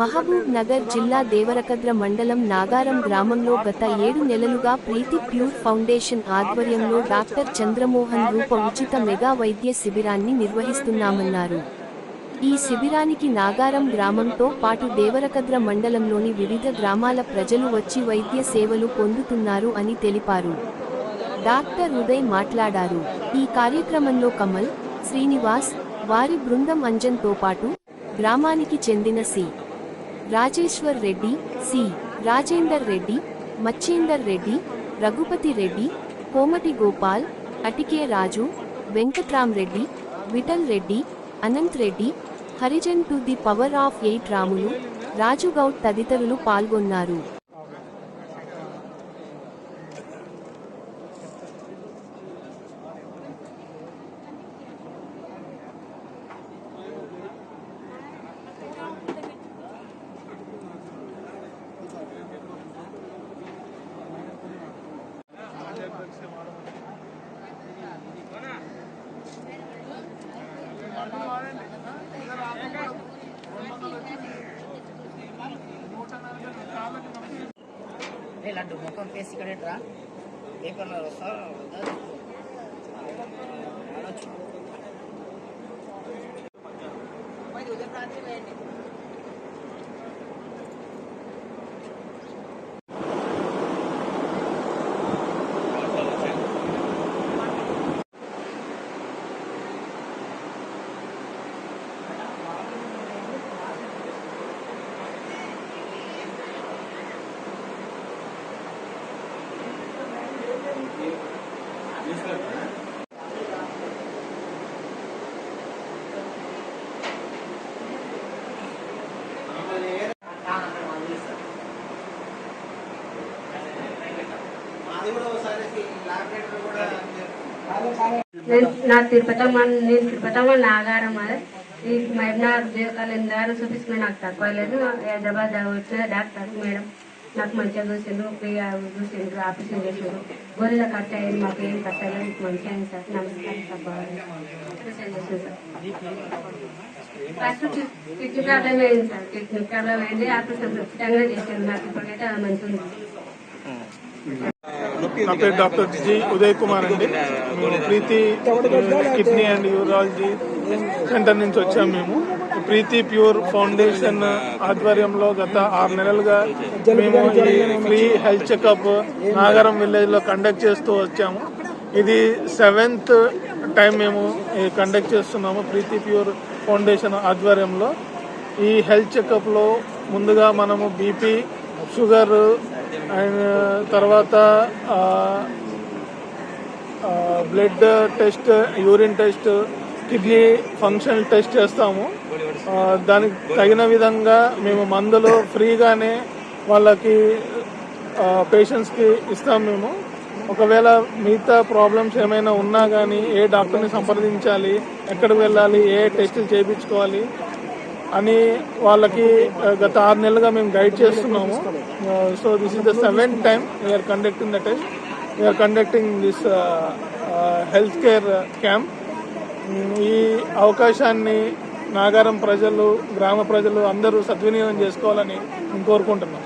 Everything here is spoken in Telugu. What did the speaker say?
మహబూబ్ నగర్ జిల్లా దేవరకద్ర మండలం నాగారం గ్రామంలో గత ఏడు నెలలుగా ప్రీతి ప్యూర్ ఫౌండేషన్ ఆధ్వర్యంలో డాక్టర్ చంద్రమోహన్ రూప ఉచిత మెగా వైద్య శిబిరాన్ని నిర్వహిస్తున్నామన్నారు. ఈ శిబిరానికి నాగారం గ్రామంతో పాటు దేవరకద్ర మండలంలోని వివిధ గ్రామాల ప్రజలు వచ్చి వైద్య సేవలు పొందుతున్నారు అని తెలిపారు. డాక్టర్ ఉదయ్ మాట్లాడారు. ఈ కార్యక్రమంలో కమల్ శ్రీనివాస్ వారి బృందం అంజన్తో పాటు గ్రామానికి చెందిన C. Rajeshwar Reddy C. Rajender Reddy Machender Reddy Raghupathi Reddy Komati Gopal Atike Raju Venkatram Reddy Vittal Reddy Anant Reddy Harijan to the power of eight Ramulu Rajugoud తదితరులు పాల్గొన్నారు. లడ్డు ముఖం ఫేస్ ఇక్కడ రా పేపర్లో వస్తా వేయండి నా తిరుపతమ్మ నేను తిరుపతమ్మ నాగారం అది. ఈ మహబూబ్నగర్ దేవకాలందరూ చూపించిన నాకు తక్కువ లేదు. హైదరాబాద్ వచ్చిన డాక్టర్ మేడం నాకు మంచిగా చూసిండ్రు ఫ్రీగా చూసిండ్రు ఆపరేషన్ చేసిండ్రు. గొర్రెల ఖర్చు అయ్యింది మాకు ఏం ఖర్చు అయ్యలేదు మీకు మంచిగా అయింది సార్. నమస్కారం సార్ బాగా ఆపరేషన్ చేసింది సార్ ఫస్ట్ కిడ్నీ ప్రాబ్లం అయింది సార్. కిడ్నీ ప్రాబ్లం అయింది. ఆపరేషన్ ఖచ్చితంగా చేసిండ్రు. నాకు ఇప్పటికైతే మంచిగా నా పేరు డాక్టర్ జి ఉదయ్ కుమార్ అండి. మేము Preethi kidney and urology centre నుంచి వచ్చాము మేము. ప్రీతి ప్యూర్ ఫౌండేషన్ ఆధ్వర్యంలో గత ఆరు నెలలుగా మేము ఈ ఫ్రీ హెల్త్ చెకప్ నాగరం విలేజ్లో కండక్ట్ చేస్తూ వచ్చాము. ఇది సెవెంత్ టైం మేము కండక్ట్ చేస్తున్నాము ప్రీతి ప్యూర్ ఫౌండేషన్ ఆధ్వర్యంలో. ఈ హెల్త్ చెకప్లో ముందుగా మనము బీపీ షుగర్ అండ్ తర్వాత blood test urine test kidney function test చేస్తాము. దానికి తగిన విధంగా మేము మందులు ఫ్రీగానే వాళ్ళకి పేషెంట్స్కి ఇస్తాం మేము. ఒకవేళ మిగతా ప్రాబ్లమ్స్ ఏమైనా ఉన్నా కానీ ఏ డాక్టర్ని సంప్రదించాలి ఎక్కడికి వెళ్ళాలి ఏ టెస్టులు చేయించుకోవాలి అని వాళ్ళకి గత ఆరు నెలలుగా మేము గైడ్ చేస్తున్నాము. So this is the seventh time we are conducting the test we are conducting this health care camp ఈ అవకాశాన్ని నాగారం ప్రజలు గ్రామ ప్రజలు అందరూ సద్వినియోగం చేసుకోవాలని మేము కోరుకుంటున్నాం.